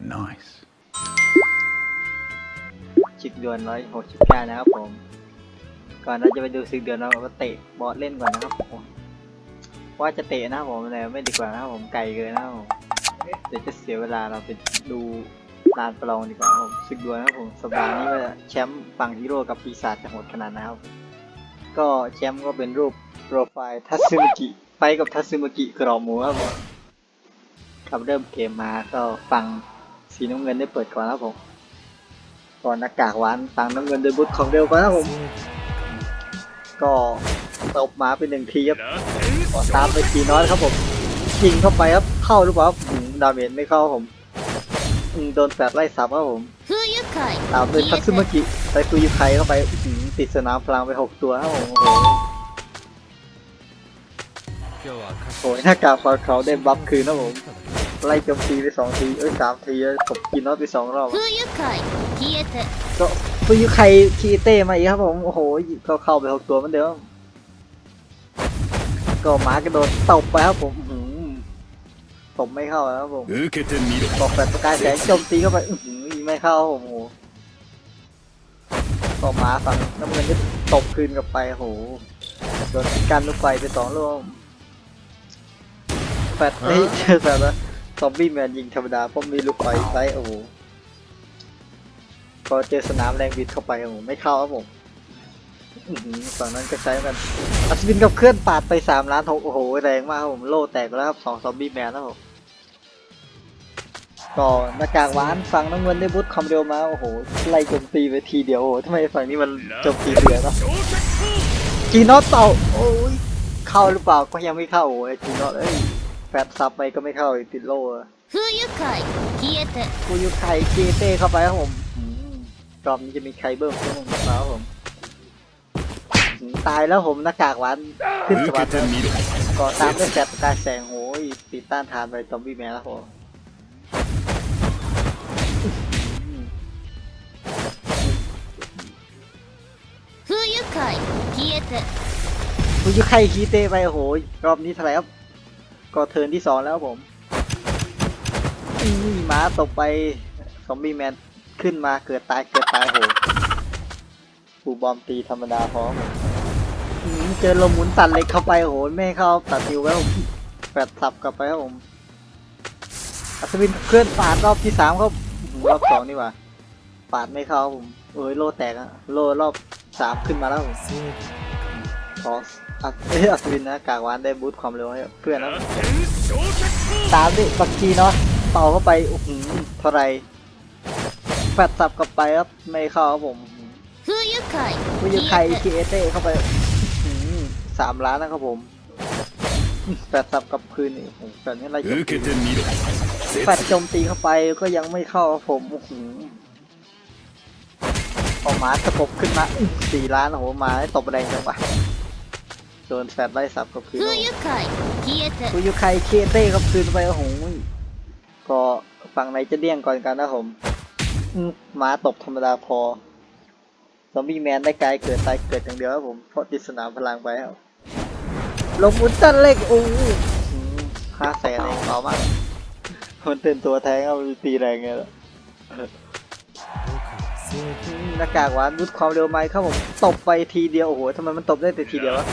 Nice. ชิกเดือนร้อยหกสิบเก้านะครับผม ก่อนเราจะไปดูศึกเดือนเราก็เตะบอสเล่นก่อนนะครับผมว่าจะเตะนะครับผมแต่ไม่ดีกว่านะครับผมไกลเกินนะครับผมเดี๋ยวจะเสียเวลาเราไปดูลานประลองดีกว่าครับผมศึกดวลนะครับผมสัปดาห์นี้ว่าแชมป์ฝั่งฮีโร่กับปีศาจจะโหดขนาดนนะครับ ก็แชมป์ก็เป็นรูปโปรไฟล์ทัตสึมกิไปกับทัตสึมกิกรอบหมูครับผมครับเริ่มเกมมาก็ฝั่ง สีน้ำเงินได้เปิดก่อนครับผมก่อนหน้ากากหวานตังน้ำเงินโดยบุตรของเร็วไปครับผม ก็ตบมาไปหนึ่งทีครับก่อตามไปทีน้อยครับผมยิงเข้าไปครับเข้าหรือเปล่าดาเมจไม่เข้าผมโดนแสบไล่สับครับผมตามด้วยทัตซึมากิไซคุยุไคเข้าไปติดสนามพลังไปหกตัวครับผมโอ้โหหน้ากากฟาเขาได้บัฟคืนนะผม ไล่โจมตีไปสองที เอ้ยสามทีแผมกินน็อตไปสองรอบก็ฟูยุไคคีเต้มาอีกครับผม โอ้โหก็เข้าไปหกตัวเหมือนเดิม ก็หมากระโดดตบไปครับผมตบไม่เข้าครับผมบอกแบบประกายแสงโจมตีเข้าไป อื้ไม่เข้าผมโหต่อมาฟังน้ำเงินก็ตบคืนกลับไปโหโดนกันลูกไฟไปสองลูกแฟดเฮ้ยแฟดแล้ ซอมบี้แมนยิงธรรมดาเพราะมีลูกไฟไซโอ้โหพอเจอสนามแรงบิดเข้าไปโอ้โหไม่เข้าครับผมฝั่งนั้นก็ใช้กันอัศวินกับเคลื่อนปาดไปสามล้านหกโอ้โหแรงมากครับผมโล่แตกแล้วครับสองซอมบี้แมนแล้วผมก็หน้ากากหวานฝั่งน้ำเงินได้บุตความเร็วมาโอ้โหไล่โจมตีไปทีเดียวโอ้โหทำไมฝั่งนี้มันโจมตีเดือดเนาะจีนอตเต่าโอ้ยเข้าหรือเปล่าก็ยังไม่เข้าโอ้ยจีนอตเอ้ย แฟบซับไปก็ไม่เข้าติดโล่ฟูยุคไยเกีเตฟูยุคไยเกีเตเข้าไปครับผมจอมนี้จะมีไคเบิ้มเพิ่มมาแล้ผม ตายแล้วผมหน้ากากหวันขึ้นสวรรค์ก่อตามด้วยแฟบตาแสงโหยปิดต้านทานไปซอมบี้แมนแล้วผมฟูยุคไยเกีเตฟูยุคายเกเตไปโหยรอบนี้ทลายครับ ก็เทิร์นที่สองแล้วผมนี่หมาตกไปซอมบี้แมนขึ้นมาเกิดตายเกิดตายโหปูบอมตีธรรมดาพอครับผมอื้อหือเจอลมหมุนตัดเล็กเข้าไปโหไม่เข้าตัดนิวแล้วผมแปดสับกลับไปครับผมอัศวินเคลื่อนปาดรอบที่สามครับอื้อหือรอบสองนี่หว่าปาดไม่เข้าผมเอ้ยโลแตกอะโลรอบสามขึ้นมาแล้วผม ขออัศเอ้ยอัศวินนะกากหวานได้บูทความเร็วให้เพื่อนนะตามดิบักกีเนาะเป่าเข้าไปโอ้โหเท่าไหรแฟดสับกลับไปครับไม่เข้าครับผม 風愉快 วิยไค 消え คี て เอเต้เข้าไปอื้อหือสามล้านนะครับผมแฟดสับกลับคืนนี่โอ้โหแฟดนี่อะไรโจม 受 ตี けてみろ แฟดโจมตีเข้าไปก็ยังไม่เข้าครับผมโอ้โหออกมาตะปบขึ้นมาอื้อสี่ล้านโอ้โหมาให้ตบแรงจังวะ โดนแฟดไล่สับกับคืนคุยุไคเคเต้กับคืนไปโอ้โหก็ฝั่งไหนจะเดี่ยงก่อนกันนะผมม้าตบธรรมดาพอ ซอมบี้แมนได้กายเกิดตายเกิดอย่างเดียวครับผม เพราะติดสนามพลังไปครับลงอุลตร้เล็กอู้ห้าแสนเองเอามาก มันเตือนตัวแทงเอาตีแรงไงล่ะหน้ากากหวานบุดความเร็วไหมครับผม ตบไปทีเดียว โอ้โหทำไมมันตบได้แต่ทีเดียววะ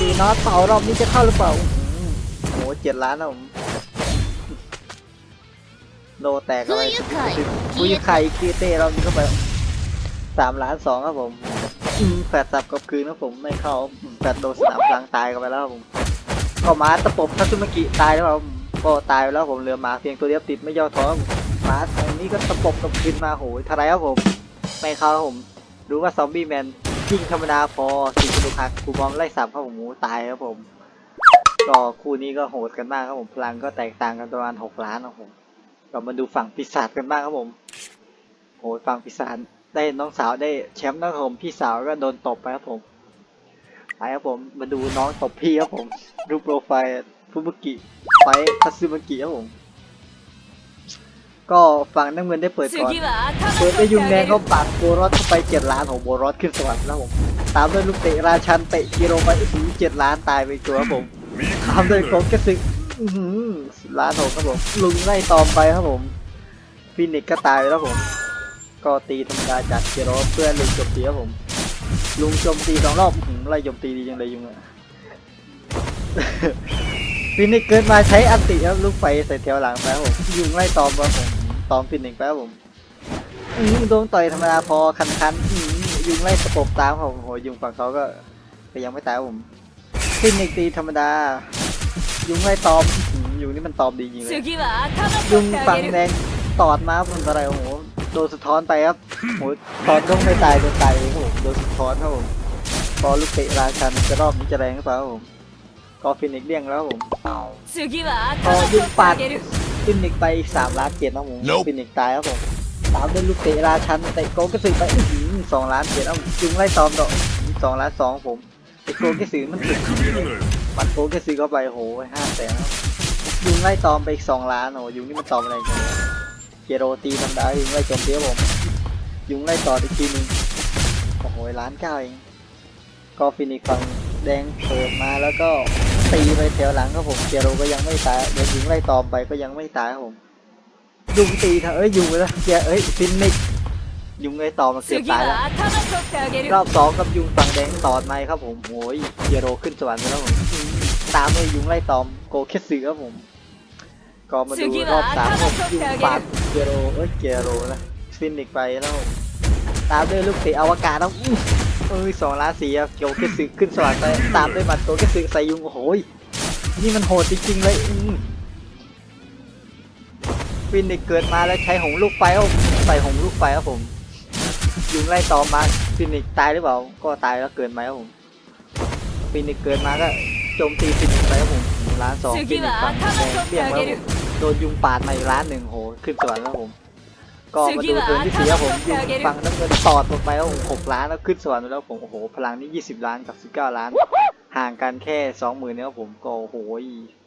ดีน็อตเป่ารอบนี้จะเข้าหรือเปล่าอื้อหือโอ้โหเจ็ดล้านนะผมโลแตกอะไรฟุยไข่ฟุยไข่คีเต้รอบนี้เข้าไปสามล้านสองครับผมอืมแฟดสับกับคืนครับผมไม่เข้าอืมแฟดโดนสนามพลังตายกันไปแล้วครับผมก็มาตะปบทัตสึมากิตายแล้วครับผมก็ตายไปแล้วผมเหลือหมาเพียงตัวเดียวติดไม่ย่อท้อครับผมหมาตรงนี้ก็ตะปบกับคืนมาโหยเทลายครับผมไม่เข้าครับผมรู้ว่าซอมบี้แมน ยิงธรรมดาพอสี่กระดูกหักคูบอมไล่สับครับผมหมูตายครับผม ก็คู่นี้ก็โหดกันมากครับผมพลังก็แตกต่างกันประมาณหกล้านครับผมก็มาดูฝั่งปีศาจกันบ้างครับผมโหฝั่งปีศาจได้น้องสาวได้แชมป์นะครับผมพี่สาวก็โดนตบไปครับผมไปครับผมมาดูน้องตบพี่ครับผม รูปโปรไฟล์ฟุบุกิไฟทัตสึมากิครับผม ก็ฝั่งน้ำเงินได้เปิดก่อนเปิดได้ยุงแดงเขาปากโบรอสเข้าไปเจ็ดล้านของโบรอสขึ้นสวรรค์แล้วผมตามด้วยลูกเตะราชันเตะกิโรไปถึงเจ็ดล้านตายไปตัวครับผมตามด้วยของกระสึกอื้อหือล้านหกครับผมลุงไล่ตอมไปครับผมฟินิกซ์ก็ตายไปแล้วผม ก็ตีธรรมดาจากเจโรเพื่อลุงโจมตีครับผม ลุงโจมตีสองรอบอื้อหือไล่โจมตีดีจังเลยยุงอะ ฟินิกซ์เกินมาใช้อันติครับลูกไฟใส่แถวหลังไปครับผมยุงไล่ตอมครับผมตอมฟินิกซ์ไปครับผมอืมโดนต่อยธรรมดาพอคันคันๆอืมยุงไล่สปบตามครับผมโหยุงฝั่งเขาก็ก็ยังไม่ตายครับผมฟินิกซ์ตีธรรมดา ยุงไล่ตอมอื้อหือยุงนี่มันตอมดีจริงเลย 次は頭 ยุ 取 ง ってあ ฝั่ง げる แดงตอดมาผมอะไรโอ้โหโดนสะท้อนไปครับโหตอดก็ไม่ตายโดนตายเองครับผมโดนสะท้อนครับผมพอลูกเตะราชันจะรอบนี้จะแรงหรือเปล่าครับผม ก็ฟินิกเลี้ยงแล้วผมพอยิงปัดฟินิกไปอีกสามล้านเจ็ดนะผมฟินิกตายแล้วผมสามเล่นลูกเตะราชันแต่โกก็สือไปสองล้านเกตแล้วผมจึงไล่ซอมดอกสองล้านสองผมไอโกก็สือมันติดบัตโกก็สือก็ไปโหห้าแสนยุงไล่ซอมไปอีกสองล้านโอ้ยุงนี่มันตอมอะไรกันเจโรตีทำได้ยุงไล่จมเพี้ยผมยุงไล่ต่ออีกทีนึงโอ้โหล้านเก้าเองก็ฟินิกฟังแดงเปิดมาแล้วก็ ตีไปแถวหลังครับผมเจโรก็ยังไม่ตายเดี๋ยวยิงไล่ตอมไปก็ยังไม่ตายครับผมยุงตีเถอะเอ้ยยุงแล้วเจเอ้ยฟินนิกยุงไล่ตอมมาเสียตายแล้วรอบสองกับยุงฝั่งแดงตอดไม้ครับผมโอ้ยเจโรขึ้นสวรรค์แล้วผมตามด้วยยุงไล่ตอมโกเคสือครับผมก็มาดูรอบสามผมยุงปาดเจโรเอ้ยเจโรนะฟินนิกไปแล้วตามด้วยลูกเตะอวกาศแล้ว เอ้ยสองล้านสี่อะเกี่ยวแค่ซื้อขึ้นสว่างไปตามด้วยบัตตัวแค่ซื้อไซยุงโอ้โหนี่มันโหดจริงๆเลยวินเด็กเกิดมาแล้วใช้หงลูกไฟเอาใส่หงลูกไฟครับผมยุงไล่ตอมมาฟินิกตายหรือเปล่า ก็ตายแล้วเกิดมามครับผมฟินิกเกิดมาก็โจมตีฟินิกไปครับผมล้านสองฟินิกฝั่งแดงเบี้ยงแล้วโดนยุงปาดมาอีกล้านหนึ่งโหขึ้นสวรรค์แล้วผม ก็มาดูเทิร์นที่สี่ครับผมยุงฝั่งน้ำเงินตอดลงไปแล้วผมหกล้านแล้วขึ้นสวรรค์ไปแล้วผมโอ้โหพลังนี่ยี่สิบล้านกับสิบเก้าล้าน ห่างกันแค่สองหมื่นเนี่ยครับผมก็โอ้โห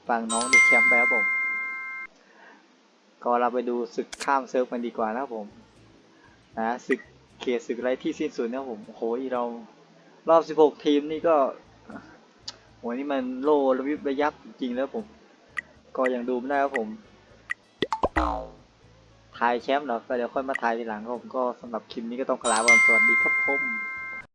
ฝั่งน้องได้แชมป์ไปครับผม ก็เราไปดูศึกข้ามเซิร์ฟกันดีกว่านะครับผมนะศึกเขตศึกไรที่สิ้นสุดนะครับผมโอ้โหเรารอบ16ทีมนี่ก็โหนี่มันโลระวิบระยับจริงๆแล้วผม ก็ยังดูไม่ได้ครับผม ทายแชมป์เหรอก็เดี๋ยวค่อยมาทายทีหลังครับผมก็สำหรับคลิปนี้ก็ต้องกล่าวคำสวัสดีครับผม